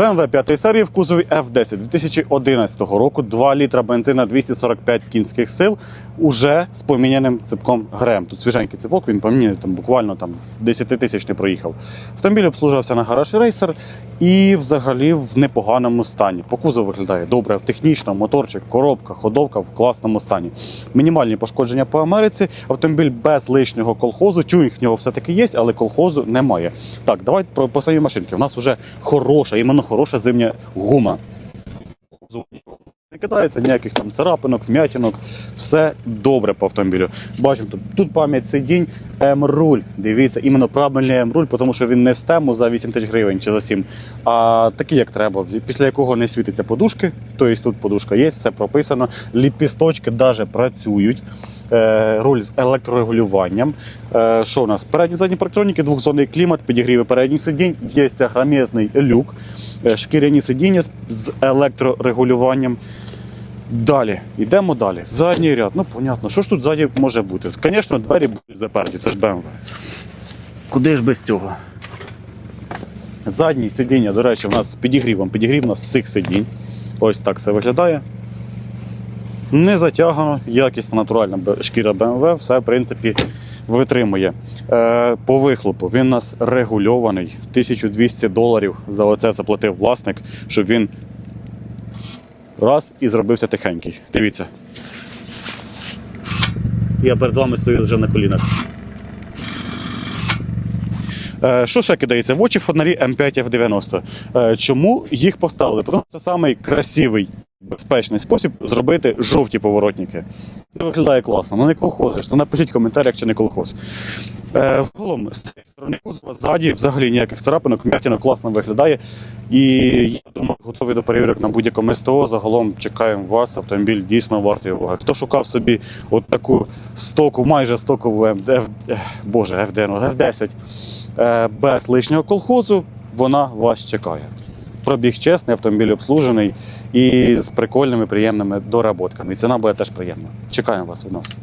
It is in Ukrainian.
BMW 5 серії в кузові F10 2011 року 2 літра бензина 245 кінських сил уже з поміняним ципком ГРМ. Тут свіженький ципок, він поміняний там буквально там 10 тисяч не проїхав. Автомобіль обслужувався на гараж рейсер і взагалі в непоганому стані. По кузову виглядає добре, технічно, моторчик, коробка, ходовка в класному стані. Мінімальні пошкодження по Америці. Автомобіль без лишнього колхозу. Тюнінг в нього все-таки є, але колхозу немає. Так, давайте про по самі машинки. У нас вже хороша, іменно хороша зимня гума. Не кидається ніяких там царапинок, вмятинок, все добре по автомобілю. Бачимо, тут, тут пам'ять сидінь, М-руль. Дивіться, іменно правильний М-руль, тому що він не з тему за 8 тисяч гривень чи за 7, а такий, як треба, після якого не світиться подушки. Тобто тут подушка є, все прописано. Ліпісточки навіть працюють. Е, Руль з електрорегулюванням. Е, Що у нас? Передні задні парктроніки, двохзонний клімат, підігріви передніх сидінь, є агромісний люк, шкіряні сидіння з- з електрорегулюванням. Далі, йдемо далі. Задній ряд. Ну, понятно, що ж тут ззаді може бути? Звісно, двері будуть заперті, це ж BMW. Куди ж без цього? Заднє сидіння, до речі, у нас з підігрівом. Підігрів у нас з цих сидінь. Ось так це виглядає. Не затягано, якісна натуральна шкіра BMW, все в принципі витримує. Е, по вихлопу він у нас регульований. 1200 доларів за оце заплатив власник, щоб він раз і зробився тихенький. Дивіться. Я перед вами стою вже на колінах. Е, Що ще кидається? В очі фонарі М5 F90. Е, Чому їх поставили? Тому що це самий красивий, безпечний спосіб зробити жовті поворотники. Це виглядає класно. Ну не колхозиш, то напишіть в коментарях, чи не колхоз. Е, Загалом з цієї сторони кузова ззаді взагалі ніяких царапинок, м'ятінок класно виглядає. І я думаю, готові до перевірок на будь-якому СТО. Загалом чекаємо вас. Автомобіль дійсно вартий уваги. Хто шукав собі от таку стоку, майже стокову МД, F, е, боже, FD, F10 е, без лишнього колхозу, вона вас чекає. Пробіг чесний, автомобіль обслужений і з прикольними, приємними доработками. І ціна буде теж приємна. Чекаємо вас у нас.